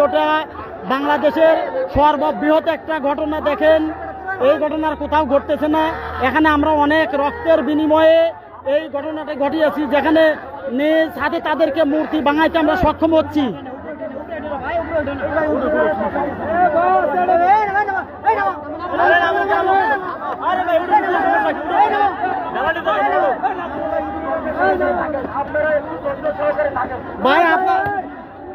দ্বিতীয়টা বাংলাদেশের সর্ববৃহৎ একটা ঘটনা দেখেন। এই ঘটনার কোথাও ঘটতেছে না। এখানে আমরা অনেক রক্তের বিনিময়ে এই ঘটনাটা ঘটিয়েছি, যেখানে নিজ হাতে তাদেরকে মূর্তি বাঙাইতে আমরা সক্ষম হচ্ছি। ভাই, আপনার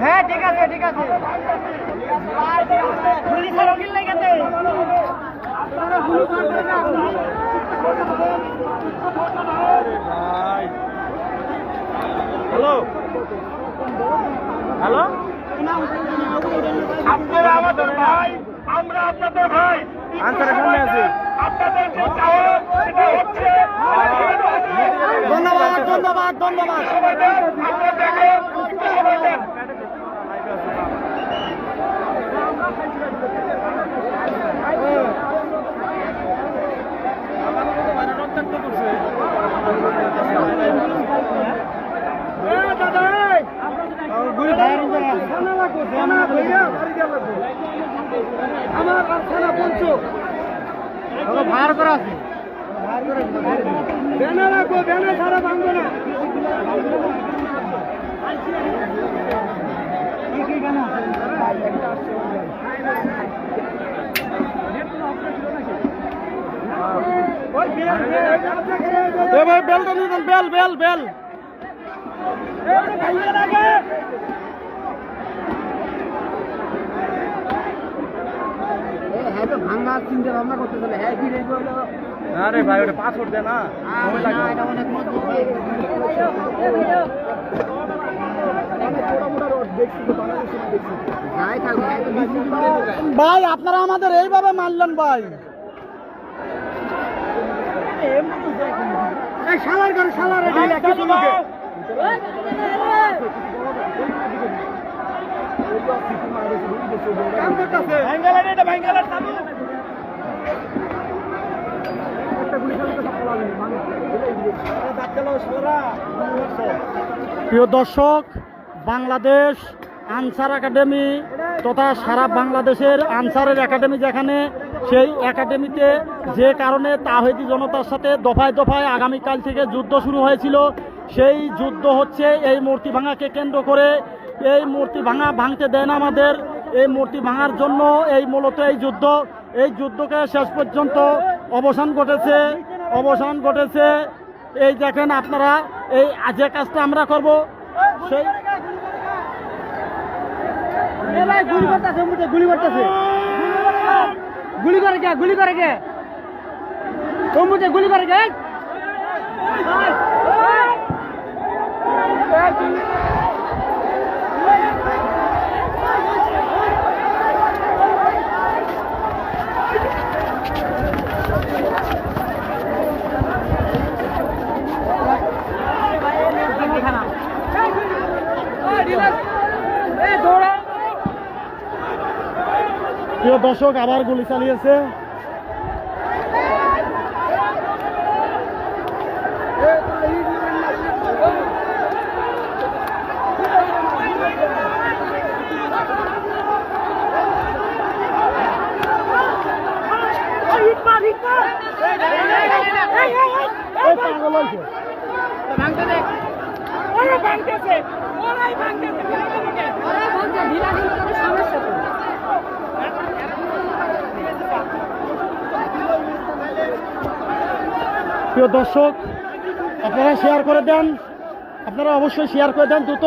হ্যাঁ ঠিক আছে ঠিক আছে। পুলিশ আর উকিল লেগেছে হ্যালো হ্যালো? আপনারা আমাদের ভাই আমরা আপনাদের ভাই। আনসারের সামনে আছি। আপনাদের যে চাওয়া সেটা হচ্ছে ধন্যবাদ ধন্যবাদ ধন্যবাদ সময় দেন আপনারা দেখেন সময় দেন ভার করা আছে ব্যানার রাখব ব্যানার ছাড়া ভাঙবো না যান, বেল বেল বেল ভাঙা চিন্তা ভাবনা করতে হ্যাঁ কি রেখে হলো আরে ভাই ওটা পাসওয়ার্ড দে না সময় লাগবে। এটা অনেক মজবুত। ভাই আপনারা আমাদের এইভাবে মারলেন ভাই। শালার করে শালার প্রিয় দর্শক, বাংলাদেশ আনসার একাডেমি তথা সারা বাংলাদেশের আনসারের একাডেমি যেখানে, সেই একাডেমিতে যে কারণে তাহিদি জনতার সাথে দফায় দফায় আগামীকাল থেকে যুদ্ধ শুরু হয়েছিল, সেই যুদ্ধ হচ্ছে এই মূর্তি ভাঙাকে কেন্দ্র করে। এই মূর্তি ভাঙা ভাঙতে দেয় না আমাদের, এই মূর্তি ভাঙার জন্য এই মূলত এই যুদ্ধ। এই যুদ্ধকে শেষ পর্যন্ত অবসান ঘটেছে। অবসান ঘটেছে। এই দেখেন আপনারা, এই যে কাজটা আমরা করব, সেই গুলি মুখে গুলি করতেছে। গুলি করে গুলি করে গুলি করে কে? প্রিয় দর্শক আবার গুলি চালিয়েছে। এই পাগল হয়েছে। প্রিয় দর্শক, আপনারা শেয়ার করে দেন। আপনারা অবশ্যই শেয়ার করে দেন দ্রুত।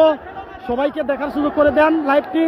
সবাইকে দেখার সুযোগ করে দেন লাইভটি